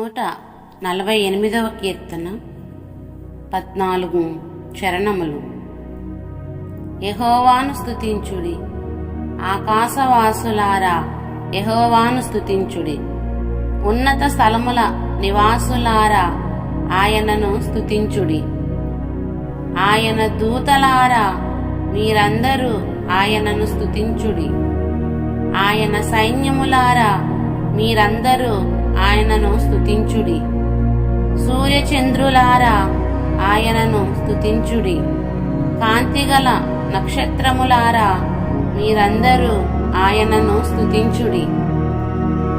నూట నలభై ఎనిమిదవ కీర్తన పద్నాలుగు చరణములు. యహోవాను స్థుతించుడి ఆకాశవాసులారా యహోవాను స్థుతించుడి ఉన్నత స్థలముల నివాసులారా ఆయనను స్థుతించుడి ఆయన దూతలారా మీరందరూ ఆయనను స్థుతించుడి ఆయన సైన్యములారా మీరందరూ ఆయనను స్థుతించుడి సూర్యచంద్రులారా ఆయనను స్థుతించుడి కాంతిగల నక్షత్రములారా మీరందరూ ఆయనను స్థుతించుడి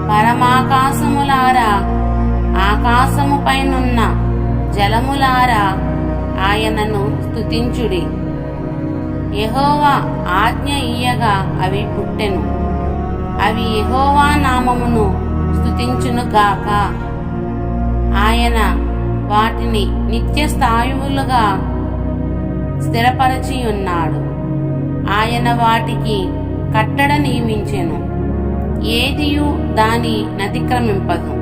పరమాకాశములారా ఆకాశము పైనున్న జలములారా ఆయనను స్థుతించుడి యహోవా ఆజ్ఞ ఇయ్యగా అవి పుట్టెను. అవి యహోవా నామమును స్తుతించునుగాక ఆయన వాటిని నిత్య స్థాయువులుగా స్థిరపరచి ఉన్నాడు ఆయన వాటికి కట్టడ నియమించెను. ఏదియు దాని నతిక్రమింపదు.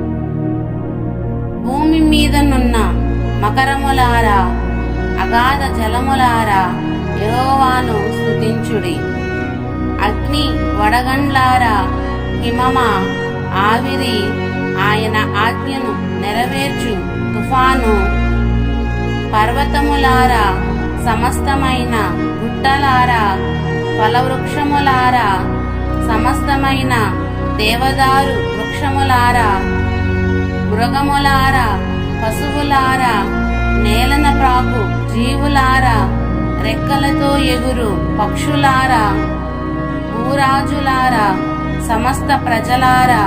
భూమి మీదనున్న మకరములారా అగాధ జలములారా యోవాను స్తుతించుడి అగ్ని వడగండ్లారా హిమమ ఆవిరి ఆయన ఆజ్ఞను నెరవేర్చు. తుఫాను పర్వతములారా సమస్తమైన గుట్టలారా ఫలవృక్షములారా సమస్తమైన దేవదారు వృక్షములారా మృగములారా పశువులారా నేలన ప్రాకు జీవులారా రెక్కలతో ఎగురు పక్షులారా భూరాజులారా సమస్త ప్రజలారా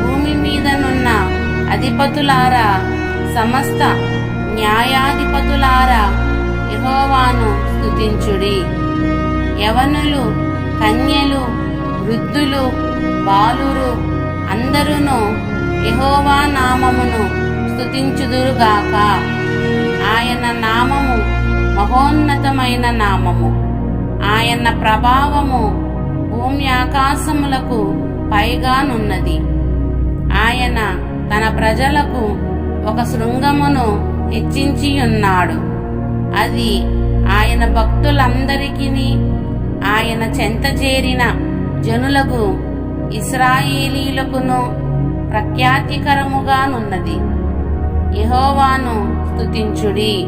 భూమి మీదనున్న అధిపతులారా సమస్త న్యాయాధిపతులారా యహోవాను స్థుతించుడి యవనులు కన్యలు వృద్ధులు బాలురు అందరును యహోవా నామమును స్థుతించుదురుగాక ఆయన నామము మహోన్నతమైన నామము. ఆయన ప్రభావము భూమి ఆకాశములకు పైగానున్నది. ఆయన తన ప్రజలకు ఒక శృంగమును హెచ్చించి ఉన్నాడు అది ఆయన భక్తులందరికీ ఆయన చెంత చేరిన జనులకు ఇస్రాయేలీలకును ప్రఖ్యాతికరముగానున్నది. యహోవాను స్తుతించుడి.